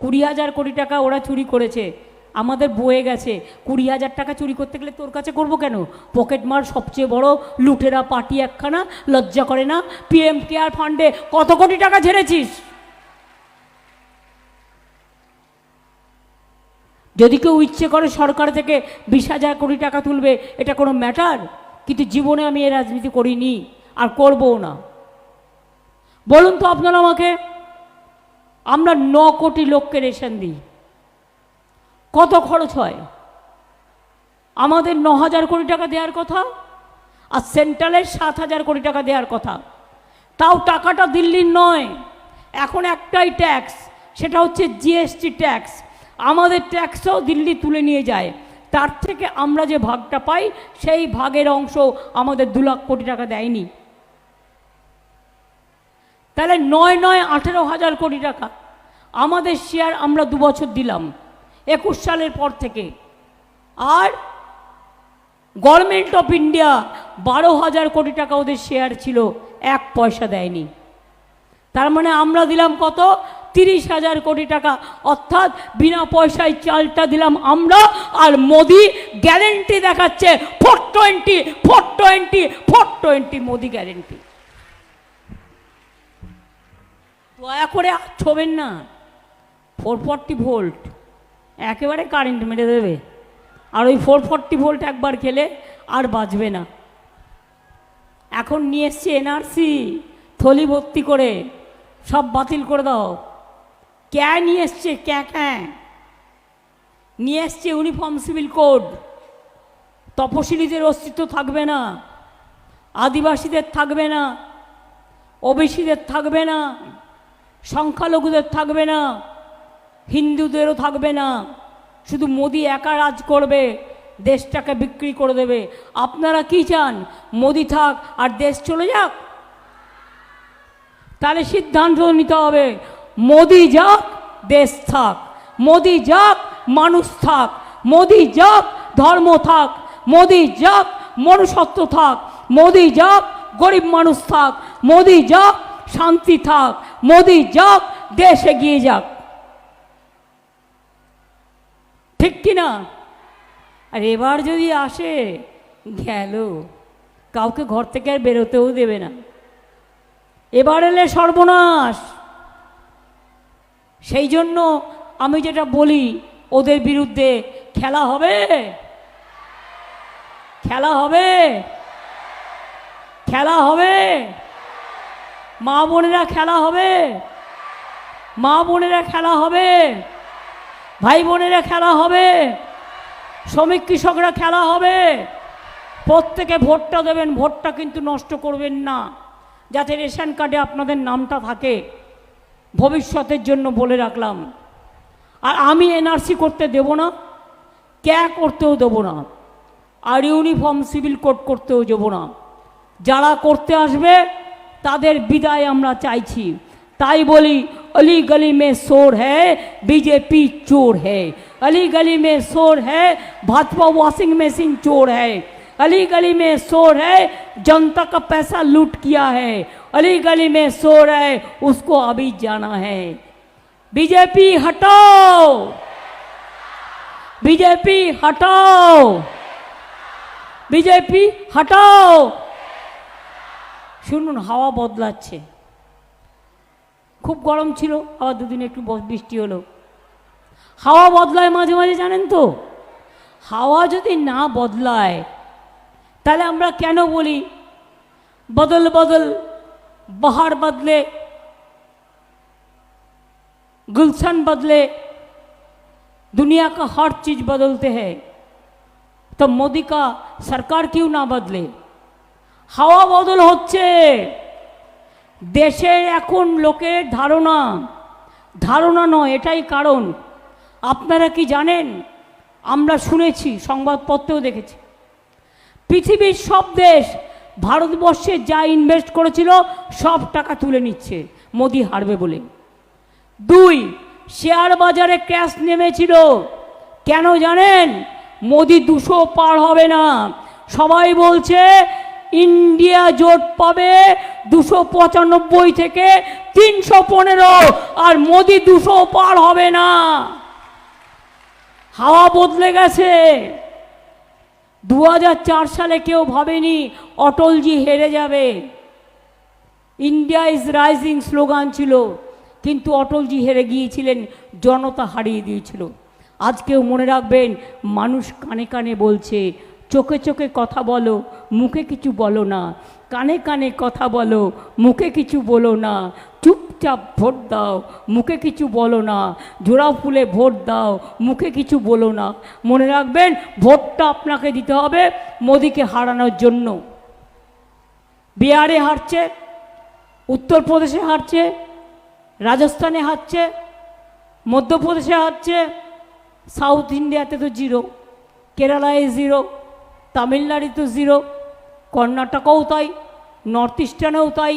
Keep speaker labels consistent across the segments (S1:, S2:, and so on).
S1: কুড়ি হাজার কোটি টাকা ওরা চুরি করেছে। আমাদের বয়ে গেছে। কুড়ি হাজার টাকা চুরি করতে গেলে তোর কাছে করব কেন? পকেটমার সবচেয়ে বড় লুটেরা পার্টি একখানা, লজ্জা করে না? পিএম কেয়ার ফান্ডে কত কোটি টাকা ঝেড়েছিস? যদি কেউ ইচ্ছে করে সরকার থেকে বিশ হাজার কোটি টাকা তুলবে, এটা কোনো ম্যাটার? কিন্তু জীবনে আমি এ রাজনীতি করিনি, আর করবও না। বলুন তো আপনারা আমাকে আমরা ন কোটি লোককে রেশন দিই। কত খরচ হয়? আমাদের ন হাজার কোটি টাকা দেওয়ার কথা আর সেন্ট্রালের সাত হাজার কোটি টাকা দেওয়ার কথা। তাও টাকাটা দিল্লির নয়। এখন একটাই ট্যাক্স, সেটা হচ্ছে জিএসটি ট্যাক্স। আমাদের ট্যাক্সও দিল্লি তুলে নিয়ে যায়। তার থেকে আমরা যে ভাগটা পাই, সেই ভাগের অংশ আমাদের দু লাখ কোটি টাকা দেয়নি। তাহলে নয় নয় আঠেরো হাজার কোটি টাকা। আমাদের শেয়ার আমরা দু বছর দিলাম, একুশ সালের পর থেকে। আর গভর্নমেন্ট অফ ইন্ডিয়া বারো হাজার কোটি টাকা ওদের শেয়ার ছিল, এক পয়সা দেয়নি। তার মানে আমরা দিলাম কত? তিরিশ হাজার কোটি টাকা। অর্থাৎ বিনা পয়সায় চালটা দিলাম আমরা, আর মোদি গ্যারেন্টি দেখাচ্ছে four twenty four twenty four twenty Modi guarantee দয়া করে আর ছোবেন না। Four forty volt. একেবারে কারেন্ট মেরে দেবে। আর ওই ফোর ফর্টি ভোল্ট একবার খেলে আর বাঁচবে না। এখন নিয়ে এসছে এনআরসি, থলি ভর্তি করে, সব বাতিল করে দাও। ক্যা নিয়ে এসছে? ক্যা ক্যা? নিয়ে এসছে ইউনিফর্ম, সিভিল কোড। তপশিলীদের অস্তিত্ব থাকবে না। আদিবাসীদের থাকবে না। ওবিসিদের থাকবে না। সংখ্যালঘুদের থাকবে না, হিন্দুদেরও থাকবে না। শুধু মোদি একা রাজ করবে, দেশটাকে বিক্রি করে দেবে। আপনারা কি চান? মোদি থাক আর দেশ চলে যাক? তাহলে সিদ্ধান্ত নিতে হবে, মোদি যাক, দেশ থাক। মোদি যাক, মানুষ থাক। মোদি যাক, ধর্ম থাক। মোদি যাক, মনুষ্যত্ব থাক। মোদি যাক, গরিব মানুষ থাক। মোদি যাক, শান্তি থাক। মোদি যাক, দেশ এগিয়ে যাক। ঠিক কি না আর এবার যদি আসে, গেল। কাউকে ঘর থেকে আর বেরোতেও দেবে না। এবার এলে সর্বনাশ। সেই জন্য আমি যেটা বলি, ওদের বিরুদ্ধে খেলা হবে? খেলা হবে? খেলা হবে? মা বোনেরা খেলা হবে। মা বোনেরা খেলা হবে। ভাই বোনেরা খেলা হবে। শ্রমিক কৃষকরা খেলা হবে। প্রত্যেকে ভোটটা দেবেন, ভোটটা কিন্তু নষ্ট করবেন না। যাতে রেশন কার্ডে আপনাদের নামটা থাকে। ভবিষ্যতের জন্য বলে রাখলাম। আর আমি এনআরসি করতে দেব না, ক্যা করতেও দেবো না। আর ইউনিফর্ম, সিভিল কোড করতেও দেবো না। যারা করতে আসবে তাদের বিদায় আমরা চাইছি তাই বলি अली गली में शोर है बीजेपी चोर है अली गली में शोर है भाजपा वॉशिंग मशीन चोर है अली गली में शोर है जनता का पैसा लूट किया है अली गली में शोर है उसको अभी जाना है बीजेपी हटाओ बीजेपी हटाओ बीजेपी हटाओ শুনুন হাওয়া বদলাচ্ছে খুব গরম ছিল আবার দুদিন একটু ব- বৃষ্টি হলো হাওয়া বদলায় মাঝে মাঝে জানেন তো হাওয়া যদি না বদলায় তাহলে আমরা কেন বলি বদল বদল বাহার বদলে गुलशन बदले दुनिया का हर चीज बदलते हैं तो मोदी का सरकार क्यों ना बदले হাওয়া বদল হচ্ছে। দেশের এখন লোকের ধারণা ধারণা নয়, এটাই কারণ। আপনারা কি জানেন? আমরা শুনেছি, সংবাদপত্রেও দেখেছি। পৃথিবীর সব দেশ ভারতবর্ষে যা ইনভেস্ট করেছিল, সব টাকা তুলে নিচ্ছে, মোদি হারবে বলে। দুই, শেয়ার বাজারে ক্র্যাশ নেমেছিল। কেন জানেন? মোদি দুশো পার হবে না। সবাই বলছে ইন্ডিয়া জোট পাবে দুশো পঁচানব্বই থেকে তিনশো পনেরো, আর মোদি দুশো পার হবে না। হাওয়া বদলে গেছে। দু হাজার চার সালে কেউ ভাবেনি অটলজি হেরে যাবে। ইন্ডিয়া ইজ রাইজিং স্লোগান ছিল, কিন্তু অটলজি হেরে গিয়েছিলেন, জনতা হারিয়ে দিয়েছিল। আজকেও মনে রাখবেন, মানুষ কানে কানে বলছে চোখে চোখে কথা বলো, মুখে কিছু বলো না। কানে কানে কথা বলো, মুখে কিছু বলো না। চুপচাপ ভোট দাও, মুখে কিছু বলো না। জোড়া ফুলে ভোট দাও, মুখে কিছু বলো না। মনে রাখবেন, ভোটটা আপনাকে দিতে হবে মোদিকে হারানোর জন্য। বিহারে হারছে, উত্তরপ্রদেশে হারছে, রাজস্থানে হারছে, মধ্যপ্রদেশে হারছে, সাউথ ইন্ডিয়াতে তো জিরো, কেরালায় জিরো। তামিলনাড়ু তো জিরো, কর্ণাটকও তাই নর্থ ইস্টার্নেও তাই,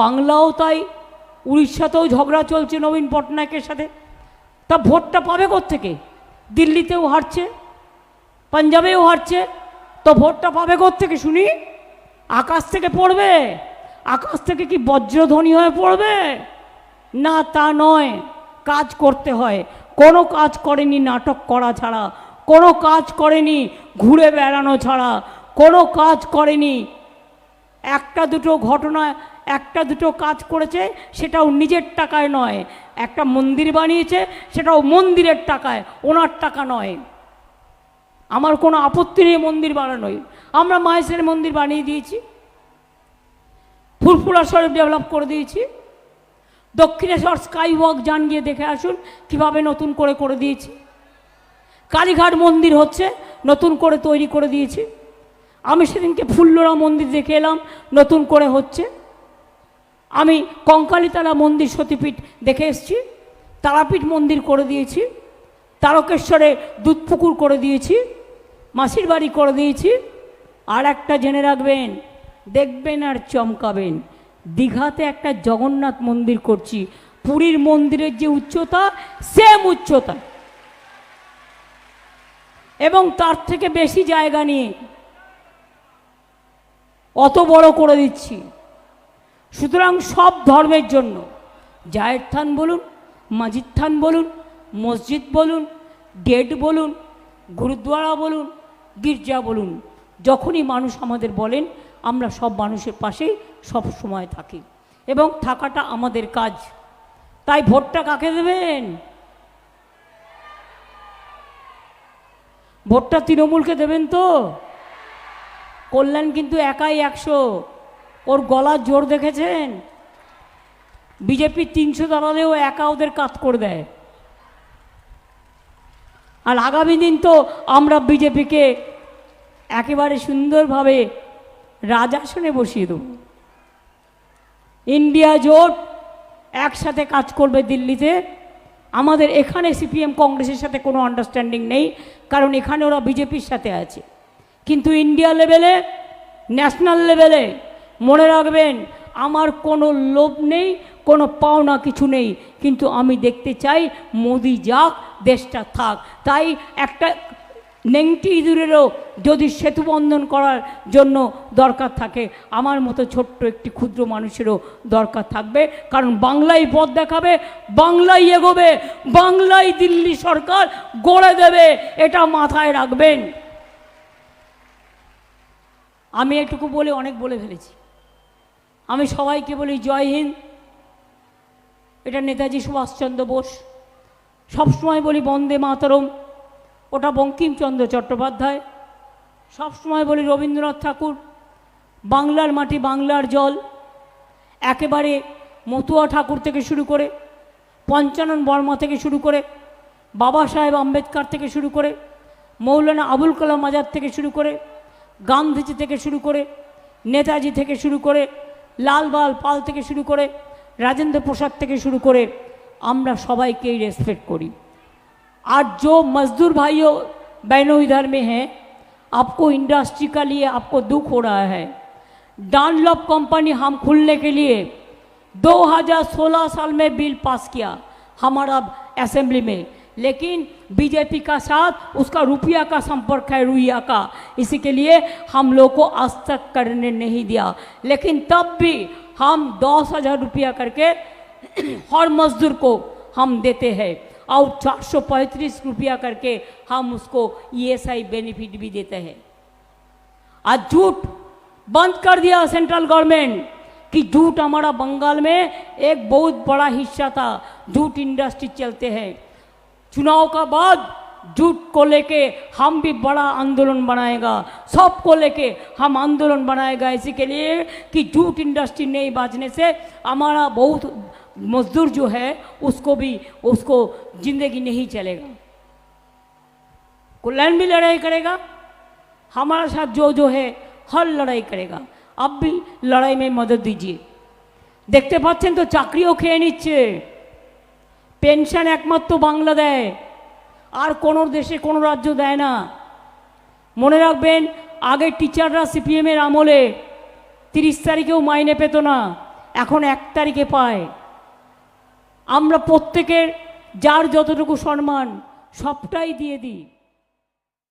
S1: বাংলাও তাই, উড়িষ্যাতেও ঝগড়া চলছে নবীন পটনায়কের সাথে। তা ভোটটা পাবে থেকে দিল্লিতেও হারছে, পাঞ্জাবেও হারছে, তো ভোটটা পাবে থেকে শুনি? আকাশ থেকে পড়বে। আকাশ থেকে কি বজ্রধ্বনি হয়ে পড়বে? না তা নয়, কাজ করতে হয়। কোনো কাজ করেনি নাটক করা ছাড়া। কোনো কাজ করেনি ঘুরে বেড়ানো ছাড়া, কোনো কাজ করেনি। একটা দুটো ঘটনা, একটা দুটো কাজ করেছে, সেটাও নিজের টাকায় নয়। একটা মন্দির বানিয়েছে, সেটাও মন্দিরের টাকায়, ওনার টাকা নয়। আমার কোনো আপত্তি নেই মন্দির বানানোয়। আমরা মায়েসের মন্দির বানিয়ে দিয়েছি। ফুরফুরা শরীফ ডেভেলপ করে দিয়েছি। দক্ষিণেশ্বর স্কাই ওয়াক যান গিয়ে দেখে আসুন, কীভাবে নতুন করে করে দিয়েছি। কালীঘাট মন্দির হচ্ছে, নতুন করে তৈরি করে দিয়েছি। আমি সেদিনকে ফুল্লরা মন্দির দেখে এলাম, নতুন করে হচ্ছে। আমি কঙ্কালীতলা মন্দির সতীপীঠ দেখে এসেছি, তারাপীঠ মন্দির করে দিয়েছি, তারকেশ্বরে দুধপুকুর করে দিয়েছি, মাসির বাড়ি করে দিয়েছি। আর একটা জেনে রাখবেন, দেখবেন আর চমকাবেন, দীঘাতে একটা জগন্নাথ মন্দির করছি, পুরীর মন্দিরের যে উচ্চতা সেম উচ্চতা। এবং তার থেকে বেশি জায়গা নিয়ে অত বড় করে দিচ্ছি। সুতরাং সব ধর্মের জন্য জায়ের থান বলুন, মাজিদ থান বলুন, মসজিদ বলুন, গেট বলুন গুরুদ্বারা বলুন, গির্জা বলুন, যখনই মানুষ আমাদের বলেন, আমরা সব মানুষের পাশেই সব সময় থাকি। এবং থাকাটা আমাদের কাজ। তাই ভোটটা কাকে দেবেন? ভোটটা তৃণমূলকে দেবেন তো? কল্যাণ কিন্তু একাই একশো। ওর গলার জোর দেখেছেন? বিজেপি তিনশো দাঁড়ালেও একা ওদের কাত করে দেয়। আর আগামী দিন তো আমরা বিজেপিকে একেবারে সুন্দরভাবে রাজাসনে বসিয়ে দেব। ইন্ডিয়া জোট একসাথে কাজ করবে দিল্লিতে। আমাদের এখানে সিপিএম কংগ্রেসের সাথে কোনো আন্ডারস্ট্যান্ডিং নেই, কারণ এখানে ওরা বিজেপির সাথে আছে। কিন্তু ইন্ডিয়া লেভেলে ন্যাশনাল লেভেলে মনে রাখবেন, আমার কোনো লোভ নেই, কোনো পাওনা কিছু নেই। কিন্তু আমি দেখতে চাই, মোদি যাক, দেশটা থাক। তাই একটা নেংটি ইঁদুরেরও যদি সেতু বন্ধন করার জন্য দরকার থাকে, আমার মতো ছোট্ট একটি ক্ষুদ্র মানুষেরও দরকার থাকবে। কারণ বাংলায় পথ দেখাবে, বাংলায় এগোবে, বাংলায় দিল্লি সরকার গড়ে দেবে, এটা মাথায় রাখবেন। আমি এটুকু বলে অনেক বলে ফেলেছি। আমি সবাইকে বলি জয় হিন্দ। এটা নেতাজি সুভাষচন্দ্র বোস। সবসময় বলি বন্দে মাতরম। ওটা বঙ্কিমচন্দ্র চট্টোপাধ্যায়। সবসময় বলি রবীন্দ্রনাথ ঠাকুর, বাংলার মাটি বাংলার জল, একেবারে মতুয়া ঠাকুর থেকে শুরু করে, পঞ্চানন বর্মা থেকে শুরু করে, বাবা সাহেব আম্বেদকর থেকে শুরু করে, মৌলানা আবুল কালাম আজাদ থেকে শুরু করে, গান্ধীজি থেকে শুরু করে, নেতাজি থেকে শুরু করে লালবাল পাল থেকে শুরু করে, রাজেন্দ্র প্রসাদ থেকে শুরু করে আমরা সবাইকেই রেসপেক্ট করি। आज जो मजदूर भाइयों, बहनों इधर में हैं, आपको इंडस्ट्री का लिए आपको दुख हो रहा है। डानलॉप कंपनी हम खुलने के लिए 2016 साल में बिल पास किया हमारा असेंबली में। लेकिन बीजेपी का साथ उसका रुपया का संपर्क है रुइया का। इसी के लिए हम लोग को आज तक करने नहीं दिया। लेकिन तब भी हम दस हज़ार रुपया करके हर मजदूर को हम देते हैं। और चार सौ पैंतीस रुपया करके हम उसको ईएसआई बेनिफिट भी देते हैं। आज झूठ बंद कर दिया सेंट्रल गवर्नमेंट कि झूठ हमारा बंगाल में एक बहुत बड़ा हिस्सा था। झूठ इंडस्ट्री चलते हैं। चुनाव का बाद झूठ को लेके हम भी बड़ा आंदोलन बनाएगा सबको लेके हम आंदोलन बनाएगा इसी के लिए कि झूठ इंडस्ट्री नहीं बाजने से हमारा बहुत मजदूर जो है उसको भी उसको जिंदगी नहीं चलेगा कल्याण भी लड़ाई करेगा हमारे साथ जो जो है हर लड़ाई करेगा अब भी लड़ाई में मदद दीजिए দেখতে পাচ্ছেন তো চাকরিও খেয়ে নিচ্ছে পেনশন একমাত্র বাংলা দেয় আর কোনো দেশে, কোনো রাজ্য দেয় না। মনে রাখবেন, আগে টিচাররা সিপিএমের আমলে তিরিশ তারিখেও মাইনে পেত না, এখন এক তারিখে পায়। আমরা প্রত্যেকের, যার যতটুকু সম্মান, সবটাই দিয়ে দিই।